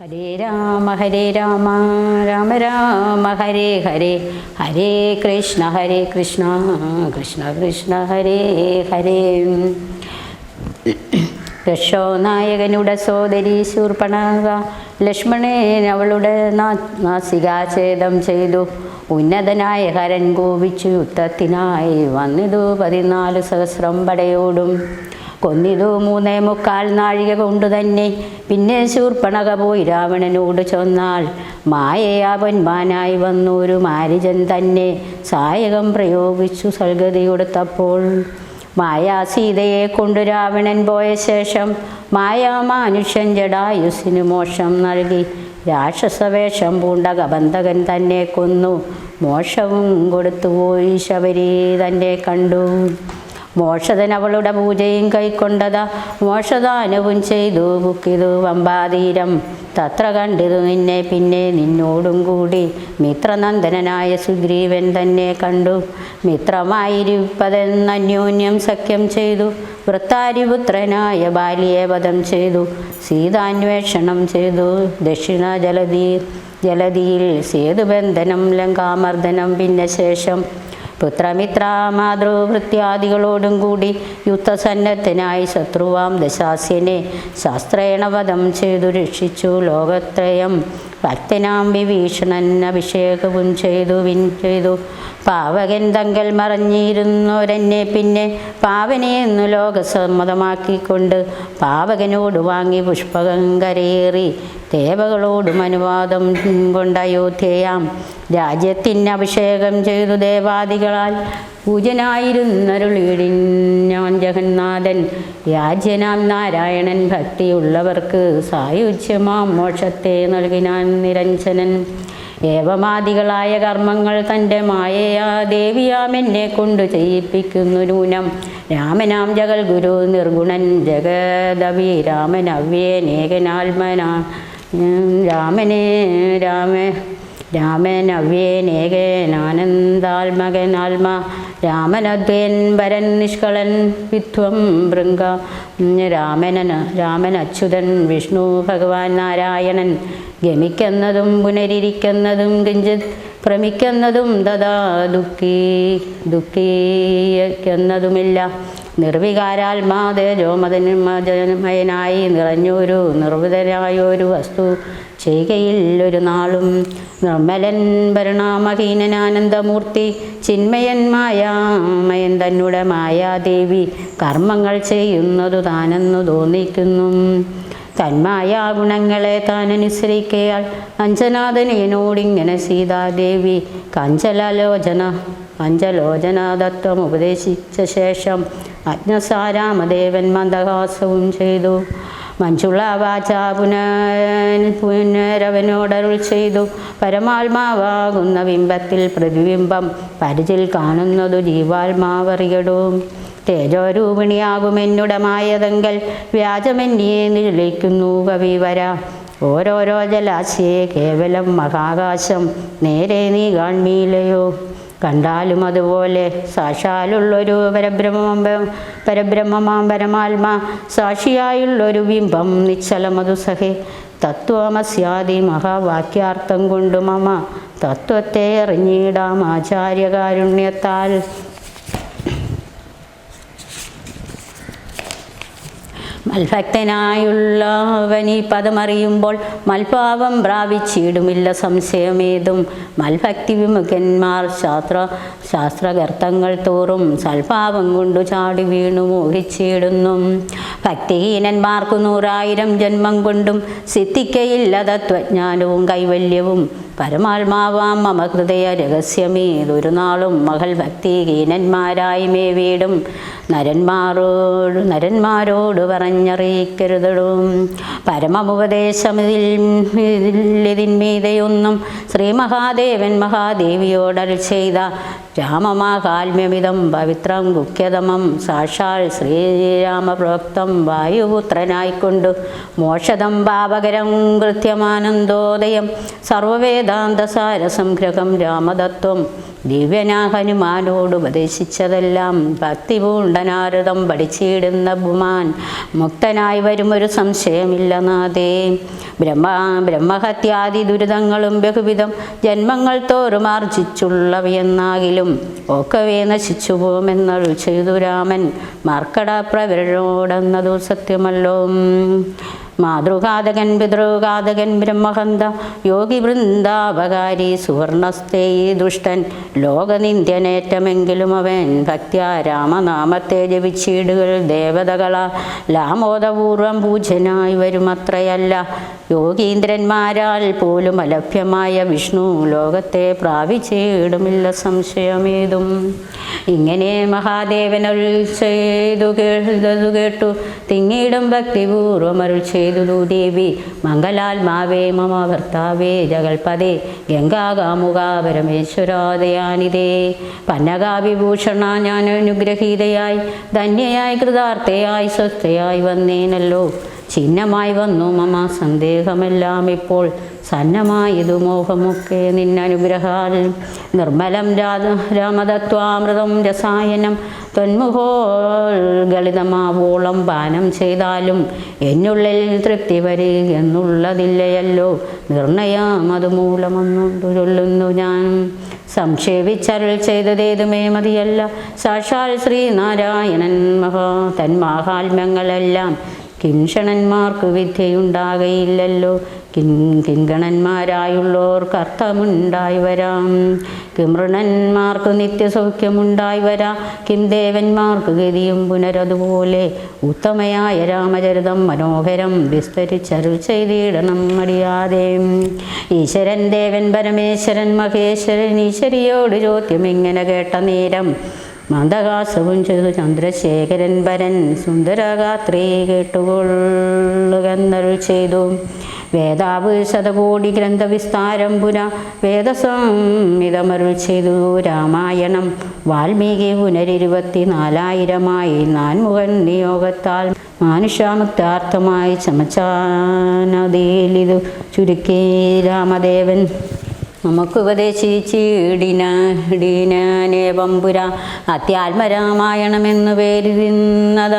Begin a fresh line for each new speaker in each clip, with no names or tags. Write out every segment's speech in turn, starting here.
ഹരേ രാമ ഹരേ രാമ രാമ രാമ ഹരേ ഹരേ ഹരേ കൃഷ്ണ ഹരേ കൃഷ്ണ കൃഷ്ണ കൃഷ്ണ ഹരേ ഹരേ. രക്ഷോ നായകനുടെ സോദരി ശൂർപ്പണക ലക്ഷ്മണേ അവളുടെ നാസികാഛേദം ചെയ്തു. ഉന്നതനായ ഹരൻ കോപിച്ചു യുദ്ധത്തിനായി വന്നിതു പതിനാല് സഹസ്രം പടയോടും. കൊന്നിതു മൂന്നേ മുക്കാൽ നാഴിക കൊണ്ടു തന്നെ. പിന്നെ ശൂർപ്പണക പോയി രാവണനോട് ചൊന്നാൽ മായയാവന്മാനായി വന്നൊരു മാരിജൻ തന്നെ. സായകം പ്രയോഗിച്ചു സൽഗതി കൊടുത്തപ്പോൾ മായാ സീതയെ കൊണ്ടു രാവണൻ പോയ ശേഷം മായാ മാനുഷ്യൻ ജഡായുസിന് മോക്ഷം നൽകി. രാക്ഷസവേഷം പൂണ്ട കബന്ധകൻ തന്നെ കൊന്നു. മോക്ഷവും കൊടുത്തുപോയി ശബരി തന്നെ കണ്ടു. മോക്ഷതൻ അവളുടെ പൂജയും കൈക്കൊണ്ടതാ. മോക്ഷദാനവും ചെയ്തു ബുക്കിതു വമ്പാതീരം. തത്ര കണ്ടിതു നിന്നെ പിന്നെ നിന്നോടും കൂടി. മിത്രനന്ദനായ സുഗ്രീവൻ തന്നെ കണ്ടു. മിത്രമായിരിപ്പതെന്ന് അന്യോന്യം സഖ്യം ചെയ്തു. വൃത്താരിപുത്രനായ ബാലിയെ വധം ചെയ്തു. സീതാന്വേഷണം ചെയ്തു. ദക്ഷിണ ജലതീ ജലധിയിൽ സേതുബന്ധനം ലങ്കാമർദ്ദനം പിന്നെ ശേഷം പുത്രമിത്ര മാതൃവൃത്യാദികളോടും കൂടി യുദ്ധസന്നദ്ധനായി ശത്രുവാം ദശാസ്യനെ ശാസ്ത്രേണവധം ചെയ്തു രക്ഷിച്ചു ലോകത്രയം. ഭക്തനാം വിഭീഷണൻ അഭിഷേകവും ചെയ്തു വിൻ ചെയ്തു. പാവകൻ തങ്കൽ മറഞ്ഞിരുന്നോരെന്നെ പിന്നെ പാവനെയെന്നു ലോകസമ്മതമാക്കിക്കൊണ്ട് പാവകനോട് വാങ്ങി പുഷ്പകം കരയേറി. ദേവകളോടും അനുവാദം കൊണ്ട് അയോധ്യയാം. രാജ്യത്തിന് അഭിഷേകം ചെയ്തു ദേവാദികളാൽ പൂജനായിരുന്നരുളീടിൻ ഞാൻ ജഗന്നാഥൻ. രാജ്യനാം നാരായണൻ ഭക്തിയുള്ളവർക്ക് സായുജ്യമാം മോക്ഷത്തെ നൽകിനാൻ നിരഞ്ജനൻ. ഏവമാദികളായ കർമ്മങ്ങൾ തന്റെ മായയാ ദേവിയാം എന്നെ കൊണ്ട് ചെയ്യിപ്പിക്കുന്നു നൂനം. രാമനാം ജഗൽ ഗുരു നിർഗുണൻ ജഗദവി രാമനവ്യേനേകനാത്മനാ രാമനേ രാമ. രാമനവ്യേനേകനാനന്ദാത്മകനാത്മ രാമനദ്വയൻ വരൻ നിഷ്കളൻ വിധ്വം ഭൃംഗ രാമനന രാമനച്യുതൻ വിഷ്ണു ഭഗവാൻ നാരായണൻ. ഗമിക്കുന്നതും പുനരിരിക്കുന്നതും കിഞ്ചിത് ഭ്രമിക്കുന്നതും തഥാ ദുഃഖീ ദുഃഖീക്കുന്നതുമില്ല നിർവികാരാത്മാതേജോമതന്മയനായി നിറഞ്ഞൊരു നിർവിതനായൊരു വസ്തു ചെയ്യുകയിൽ ഒരു നാളും നിർമ്മലൻ പരിണാമഹീനനാനന്ദമൂർത്തി ചിന്മയൻ മായാമയൻ തന്നുടെ മായാദേവി കർമ്മങ്ങൾ ചെയ്യുന്നതു താനെന്നു തോന്നിക്കുന്നു. തന്മായ ഗുണങ്ങളെ താൻ അനുസരിക്കയാൽ അഞ്ജനാഥനോടിങ്ങനെ സീതാദേവി കഞ്ചലോചന പഞ്ചലോചനാതത്വം ഉപദേശിച്ച ശേഷം അജ്ഞസാരാമദേവൻ മന്ദഹാസവും ചെയ്തു. മഞ്ജുള വാച പുനരവനോടരുൾ ചെയ്തു. പരമാത്മാവാകുന്ന ബിംബത്തിൽ പ്രതിബിംബം പരിചിൽ കാണുന്നതു ജീവാത്മാവറിയടും. തേജോരൂപിണിയാകുമെന്നുടമായതെങ്കൽ വ്യാജമെന്നിയെ നിഴലിക്കുന്നു കവിവര. ഓരോരോ ജലാശയെ കേവലം മഹാകാശം നേരെ നീ കാൺമീലയോ? കണ്ടാലും അതുപോലെ സാക്ഷാലുള്ളൊരു പരബ്രഹ്മം പരബ്രഹ്മമാം പരമാത്മാ സാക്ഷിയായുള്ളൊരു ബിംബം നിശ്ചലമതു സഹേ. തത്വമസ്യാദി മഹാവാക്യാർത്ഥം കൊണ്ടു മമ തത്വത്തെ അറിഞ്ഞിടാം ആചാര്യകാരുണ്യത്താൽ. മൽഭക്തനായുള്ളവനീ പദമറിയുമ്പോൾ മൽപാവം പ്രാപിച്ചിടുമില്ല സംശയമേതും. മൽഭക്തി വിമുഖന്മാർ ശാസ്ത്ര ശാസ്ത്രകർത്തങ്ങൾ തോറും സൽഭാവം കൊണ്ടു ചാടി വീണു മോഹിച്ചിടുന്നു. ഭക്തിഹീനന്മാർക്കു നൂറായിരം ജന്മം കൊണ്ടും സിദ്ധിക്കയില്ല തത്വജ്ഞാനവും കൈവല്യവും പരമാത്മാവാം മമ ഹൃദയ രഹസ്യമേതൊരു നാളും മകൾ ഭക്തിഹീനന്മാരായി മേ വീടും നരന്മാരോട് നരന്മാരോട് പറഞ്ഞറിയിക്കരുതടും. പരമമുപദേശമിതിൽ ഇതിന്മീതയൊന്നും ശ്രീ മഹാദേവൻ മഹാദേവിയോടൽ ചെയ്ത രാമമാകാൽമ്യമിതം പവിത്രം ഗുഖ്യതമം സാക്ഷാൽ ശ്രീരാമപ്രോക്തം വായുപുത്രനായിക്കൊണ്ടു മോക്ഷതം പാപകരം കൃത്യമാനന്ദോദയം സർവവേദാന്തസാരസംഗ്രഹം രാമതത്വം. ദിവ്യനാ ഹനുമാനോട് ഉപദേശിച്ചതെല്ലാം ഭക്തി പൂണ്ടനാരദം പഠിച്ചിടുന്ന ബുമാൻ. മുക്തനായി വരുമൊരു സംശയമില്ല നാഥേ. ബ്രഹ്മ ബ്രഹ്മഹത്യാദി ദുരിതങ്ങളും ബഹുവിധം ജന്മങ്ങൾ തോറും ആർജിച്ചുള്ളവയെന്നാകിലും ഒക്കവേ നശിച്ചു പോകുമെന്നൊരു ചെയ്തു രാമൻ. മാർക്കട പ്രവരോടെന്നതു സത്യമല്ലോ. മാതൃഘാതകൻ പിതൃഘാതകൻ ബ്രഹ്മഹന്ത യോഗി വൃന്ദാപകാരി സുവർണസ്തേ ദുഷ്ടൻ ലോകനിന്ദ്യനേറ്റമെങ്കിലും അവൻ ഭക്തിയ രാമനാമത്തെ ജപിച്ചീടുകൾ ദേവതകളാ ലാമോദപൂർവം പൂജനായി വരുമത്രയല്ല. യോഗീന്ദ്രന്മാരാൽ പോലും അലഭ്യമായ വിഷ്ണു ലോകത്തെ പ്രാപിച്ചിടുമില്ല സംശയമേതും. ഇങ്ങനെ മഹാദേവനൊരു ചെയ്തു കേട്ടു. തിങ്ങിയിടും ഭക്തിപൂർവം അരുൾ ചെയ്തു ദേവി മംഗലാത്മാവേ മമ ഭർത്താവേ ജഗൽപദേ ഗംഗാകാമുക പരമേശ്വരാദയാനിതേ. പന്നകാവിഭൂഷണ ഞാൻ അനുഗ്രഹീതയായി ധന്യയായി കൃതാർത്ഥയായി സ്വസ്ഥയായി വന്നേനല്ലോ. ചിഹ്നമായി വന്നു മമ സന്ദേഹമെല്ലാം ഇപ്പോൾ സന്നമായതു മോഹമൊക്കെ നിന്നനുഗ്രഹാൽ. നിർമ്മലം രാധ രാമതത്വാമൃതം രസായനം തൊന്മുഖോൽഗളിതമാവോളം പാനം ചെയ്താലും എന്നുള്ളിൽ തൃപ്തി വരിക എന്നുള്ളതില്ലയല്ലോ. നിർണയം അതുമൂലമൊന്നുണ്ടു ചൊല്ലുന്നു ഞാൻ. സംക്ഷേപിച്ചരുൾ ചെയ്തതേതുമേ മതിയല്ല. സാക്ഷാൽ ശ്രീനാരായണൻ മഹാ തന്മാഹാത്മ്യങ്ങളെല്ലാം കിംഷണന്മാർക്ക് വിദ്യയുണ്ടാകയില്ലല്ലോ. കിൻ കിങ്കണന്മാരായുള്ളവർക്ക് അർത്ഥമുണ്ടായി വരാം. കിമൃണന്മാർക്ക് നിത്യസൗഖ്യമുണ്ടായി വരാം. കിം ദേവന്മാർക്ക് ഗതിയും പുനരതുപോലെ ഉത്തമയായ രാമചരിതം മനോഹരം വിസ്തരിച്ചരു ചെയ്തിടണം മടിയാതെ. ഈശ്വരൻ ദേവൻ പരമേശ്വരൻ മഹേശ്വരൻ ഈശ്വരിയോട് ചോദ്യം ഇങ്ങനെ കേട്ട നേരം മന്ദഹാസവും ചെയ്തു ചന്ദ്രശേഖരൻ വരൻ സുന്ദരഗാത്രി കേട്ടുകൊള്ളുകന്നരുൾ ചെയ്തു. വേദാവ് ശതകോടി ഗ്രന്ഥവിസ്താരം പുര വേദസംഹിതമരുൾ ചെയ്തു. രാമായണം വാൽമീകി പുനരിരുപത്തി നാലായിരമായി നാൻമുഖൻ നിയോഗത്താൽ മാനുഷാമുക്താർത്ഥമായി ഇത് ചുരുക്കി രാമദേവൻ. നമുക്ക് ഉപദേശിച്ചിടിനേവം പുര അത്യാത്മരാമായണമെന്നു പേരിരുന്നത്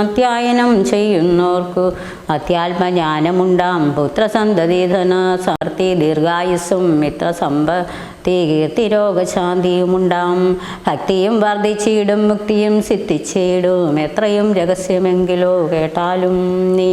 അധ്യായനം ചെയ്യുന്നോർക്കു. അത്യാത്മജ്ഞാനമുണ്ടാം പുത്രസന്തതിധന സർത്തി ദീർഘായുസ്സും മിത്രസമ്പത്തി കീർത്തി രോഗശാന്തിയുമുണ്ടാം. ഭക്തിയും വർദ്ധിച്ചിടും മുക്തിയും സിദ്ധിച്ചിടും. എത്രയും രഹസ്യമെങ്കിലോ കേട്ടാലും നീ.